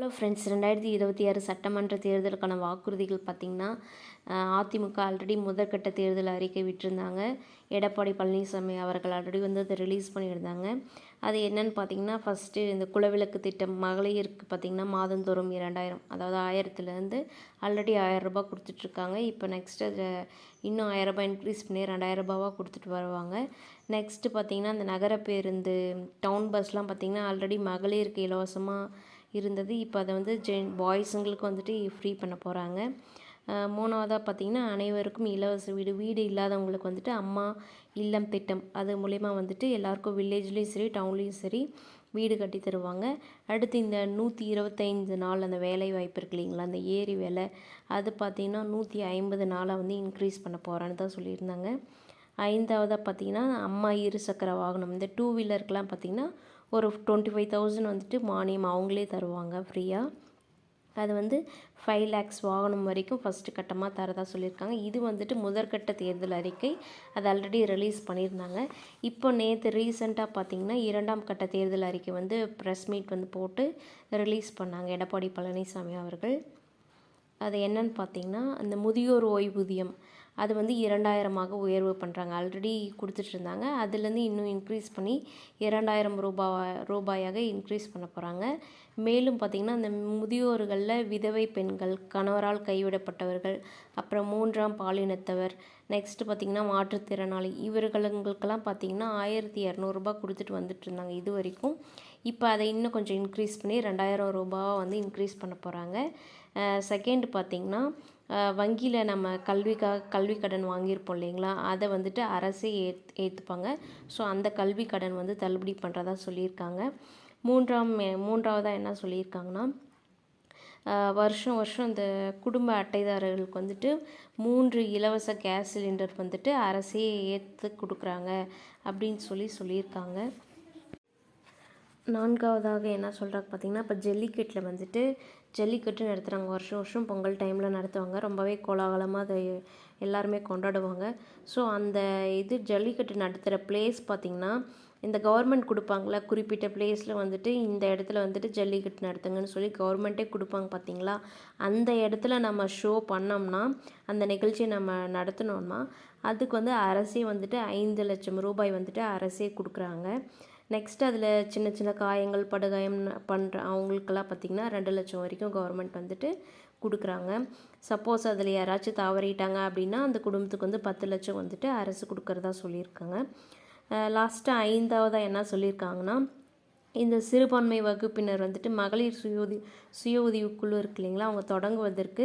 Hello friends ரெண்டாயிரத்தி இருபத்தி ஆறு சட்டமன்ற தேர்தலுக்கான வாக்குறுதிகள் பார்த்திங்கன்னா அதிமுக ஆல்ரெடி முதற்கட்ட தேர்தல் அறிக்கை விட்டுருந்தாங்க. எடப்பாடி பழனிசாமி அவர்கள் ஆல்ரெடி வந்து அதை ரிலீஸ் பண்ணியிருந்தாங்க. அது என்னன்னு பார்த்தீங்கன்னா ஃபஸ்ட்டு இந்த குலவிளக்கு திட்டம் மகளிருக்கு பார்த்திங்கன்னா மாதந்தோறும் இரண்டாயிரம் அதாவது ஆயிரத்துலேருந்து ஆல்ரெடி ஆயிரரூபா கொடுத்துட்ருக்காங்க. இப்போ நெக்ஸ்ட்டு அதை இன்னும் ஆயிரரூபா இன்க்ரீஸ் பண்ணி ரெண்டாயிரம் ரூபாவாக கொடுத்துட்டு வருவாங்க. நெக்ஸ்ட்டு பார்த்திங்கன்னா அந்த நகர பேருந்து டவுன் பஸ்லாம் பார்த்திங்கன்னா ஆல்ரெடி மகளிருக்கு இலவசமாக இருந்தது. இப்போ அதை வந்து ஜென் பாய்ஸுங்களுக்கு வந்துட்டு ஃப்ரீ பண்ண போகிறாங்க மூணாவதாக பார்த்திங்கன்னா அனைவருக்கும் இலவச வீடு வீடு இல்லாதவங்களுக்கு வந்துட்டு அம்மா இல்லம் திட்டம் அது மூலயமா வந்துட்டு எல்லாருக்கும் வில்லேஜ்லேயும் சரி டவுன்லேயும் சரி வீடு கட்டி தருவாங்க. அடுத்து இந்த நூற்றி இருபத்தைந்து நாள் அந்த வேலை வாய்ப்பு இருக்கு இல்லைங்களா அந்த ஏரி வேலை அது பார்த்திங்கன்னா நூற்றி ஐம்பது நாளாக வந்து இன்க்ரீஸ் பண்ண போகிறான்னு தான் சொல்லியிருந்தாங்க. ஐந்தாவதாக பார்த்திங்கன்னா அம்மா இருசக்கர வாகனம் இந்த டூ வீலருக்கெலாம் பார்த்திங்கன்னா ஒரு டுவெண்ட்டி ஃபைவ் தௌசண்ட் வந்துட்டு மானியம் அவங்களே தருவாங்க ஃப்ரீயாக அது வந்து ஃபைவ் லேக்ஸ் வாகனம் வரைக்கும் ஃபஸ்ட்டு கட்டமாக தரதா சொல்லியிருக்காங்க. இது வந்துட்டு முதற்கட்ட தேர்தல் அறிக்கை. அது ஆல்ரெடி ரிலீஸ் பண்ணியிருந்தாங்க. இப்போ நேற்று ரீசெண்டாக பார்த்திங்கன்னா இரண்டாம் கட்ட தேர்தல் அறிக்கை வந்து ப்ரெஸ் மீட் வந்து போட்டு ரிலீஸ் பண்ணாங்க எடப்பாடி பழனிசாமி அவர்கள். அது என்னன்னு பார்த்திங்கன்னா அந்த முதியோர் ஓய்வூதியம் அது வந்து இரண்டாயிரமாக உயர்வு பண்ணுறாங்க ஆல்ரெடி கொடுத்துட்ருந்தாங்க அதுலேருந்து இன்னும் இன்க்ரீஸ் பண்ணி இரண்டாயிரம் ரூபா ரூபாயாக இன்க்ரீஸ் பண்ண போகிறாங்க மேலும் பார்த்திங்கன்னா அந்த முதியோர்களில் விதவை பெண்கள் கணவரால் கைவிடப்பட்டவர்கள் அப்புறம் மூன்றாம் பாலினத்தவர் நெக்ஸ்ட்டு பார்த்திங்கன்னா மாற்றுத்திறனாளி இவர்களுங்களுக்கெல்லாம் பார்த்திங்கன்னா ஆயிரத்தி இரநூறுபா கொடுத்துட்டு வந்துட்டு இருந்தாங்க இது வரைக்கும். இப்போ அதை இன்னும் கொஞ்சம் இன்க்ரீஸ் பண்ணி ரெண்டாயிரம் ரூபாவாக வந்து இன்க்ரீஸ் பண்ண போகிறாங்க செகண்ட் பார்த்திங்கன்னா வங்கியில் நம்ம கல்விக்காக கல்வி கடன் வாங்கியிருப்போம் இல்லைங்களா? அதை வந்துட்டு அரசே ஏத் ஏற்றுப்பாங்க ஸோ அந்த கல்வி கடன் வந்து தள்ளுபடி பண்ணுறதா சொல்லியிருக்காங்க. மூன்றாம் மூன்றாவதாக என்ன சொல்லியிருக்காங்கன்னா வருஷம் வருஷம் இந்த குடும்ப அட்டைதாரர்களுக்கு வந்துட்டு மூன்று இலவச கேஸ் சிலிண்டர் வந்துட்டு அரசே ஏற்று கொடுக்குறாங்க அப்படின்னு சொல்லி சொல்லியிருக்காங்க. நான்காவதாக என்ன சொல்கிறாங்க பார்த்திங்கன்னா இப்போ ஜல்லிக்கட்டில் வந்துட்டு ஜல்லிக்கட்டு நடத்துகிறாங்க வருஷம் வருஷம் பொங்கல் டைமில் நடத்துவாங்க. ரொம்பவே கோலாகலமாக அதை எல்லாருமே கொண்டாடுவாங்க. ஸோ அந்த இது ஜல்லிக்கட்டு நடத்துகிற பிளேஸ் பார்த்திங்கன்னா இந்த கவர்மெண்ட் கொடுப்பாங்களா குறிப்பிட்ட பிளேஸில் வந்துட்டு இந்த இடத்துல வந்துட்டு ஜல்லிக்கட்டு நடத்துங்கன்னு சொல்லி கவர்மெண்ட்டே கொடுப்பாங்க பார்த்தீங்களா அந்த இடத்துல நம்ம ஷோ பண்ணோம்னா அந்த நிகழ்ச்சியை நம்ம நடத்தினோம்னா அதுக்கு வந்து அரசே வந்துட்டு ஐந்து லட்சம் ரூபாய் வந்துட்டு அரசே கொடுக்குறாங்க. நெக்ஸ்ட் அதில் சின்ன சின்ன காயங்கள் படுகாயம் பண்ணுற அவங்களுக்கெல்லாம் பார்த்திங்கன்னா ரெண்டு லட்சம் வரைக்கும் கவர்மெண்ட் வந்துட்டு கொடுக்குறாங்க. சப்போஸ் அதில் யாராச்சும் தவறிட்டாங்க அப்படின்னா அந்த குடும்பத்துக்கு வந்து பத்து லட்சம் வந்துட்டு அரசு கொடுக்குறதா சொல்லியிருக்காங்க. லாஸ்ட்டாக ஐந்தாவதாக என்ன சொல்லியிருக்காங்கன்னா இந்த சிறுபான்மை வகுப்பினர் வந்துட்டு மகளிர் சுய உதவி சுய உதவிக்குழு இருக்கு இல்லைங்களா? அவங்க தொடங்குவதற்கு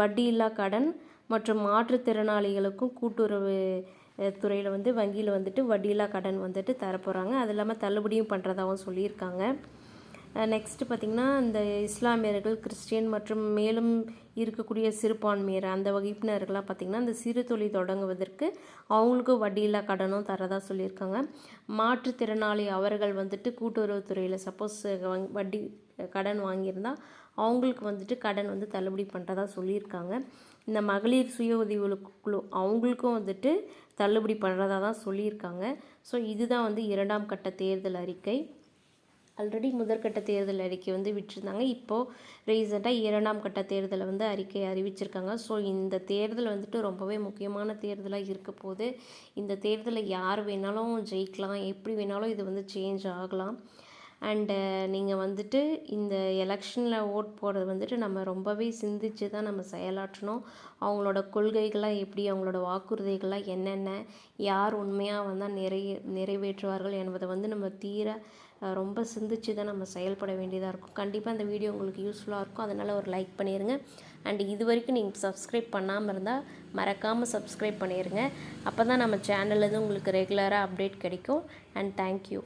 வட்டியில்லா கடன் மற்றும் மாற்றுத்திறனாளிகளுக்கும் கூட்டுறவு துறையில் வந்து வங்கியில் வந்துட்டு வட்டியில்லா கடன் வந்துட்டு தரப்போகிறாங்க அது இல்லாமல் தள்ளுபடியும் பண்ணுறதாகவும் சொல்லியிருக்காங்க. நெக்ஸ்ட்டு பார்த்திங்கன்னா இந்த இஸ்லாமியர்கள் கிறிஸ்டியன் மற்றும் மேலும் இருக்கக்கூடிய சிறுபான்மையர் அந்த வகுப்பினர்கள்லாம் பார்த்திங்கன்னா இந்த சிறு தொழில் தொடங்குவதற்கு அவங்களுக்கும் வட்டியில்லா கடனும் தரதாக சொல்லியிருக்காங்க. மாற்றுத்திறனாளி அவர்கள் வந்துட்டு கூட்டுறவுத்துறையில் சப்போஸ் வட்டி கடன் வாங்கியிருந்தால் அவங்களுக்கு வந்துட்டு கடன் வந்து தள்ளுபடி பண்ணுறதா சொல்லியிருக்காங்க. இந்த மகளிர் சுய உதவி குழு அவங்களுக்கும் வந்துட்டு தள்ளுபடி பண்ணுறதா தான் சொல்லியிருக்காங்க. ஸோ இதுதான் வந்து இரண்டாம் கட்ட தேர்தல் அறிக்கை. ஆல்ரெடி முதற்கட்ட தேர்தல் அறிக்கை வந்து விட்டுருந்தாங்க. இப்போது ரீசெண்டாக இரண்டாம் கட்ட தேர்தலை வந்து அறிக்கை அறிவிச்சிருக்காங்க. ஸோ இந்த தேர்தல் வந்துட்டு ரொம்பவே முக்கியமான தேர்தலாக இருக்க போது இந்த தேர்தலில் யார் வேணாலும் ஜெயிக்கலாம் எப்படி வேணாலும் இது வந்து சேஞ்ச் ஆகலாம். அண்டு uh, நீங்கள் வந்துட்டு இந்த எலெக்ஷனில் ஓட் போடுறது வந்துட்டு நம்ம ரொம்பவே சிந்தித்து தான் நம்ம செயலாற்றணும். அவங்களோட கொள்கைகள்லாம் எப்படி அவங்களோட வாக்குறுதிகள்லாம் என்னென்ன யார் உண்மையாக வந்தால் நிறைய நிறைவேற்றுவார்கள் என்பதை வந்து நம்ம தீர ரொம்ப சிந்திச்சு தான் நம்ம செயல்பட வேண்டியதாக இருக்கும். கண்டிப்பாக இந்த வீடியோ உங்களுக்கு யூஸ்ஃபுல்லாக இருக்கும். அதனால் ஒரு லைக் பண்ணிடுங்க அண்ட் இது வரைக்கும் நீங்கள் சப்ஸ்கிரைப் பண்ணாமல் இருந்தால் மறக்காமல் சப்ஸ்கிரைப் பண்ணிடுங்க அப்போ தான் நம்ம சேனல்லேருந்து உங்களுக்கு ரெகுலராக அப்டேட் கிடைக்கும். And thank you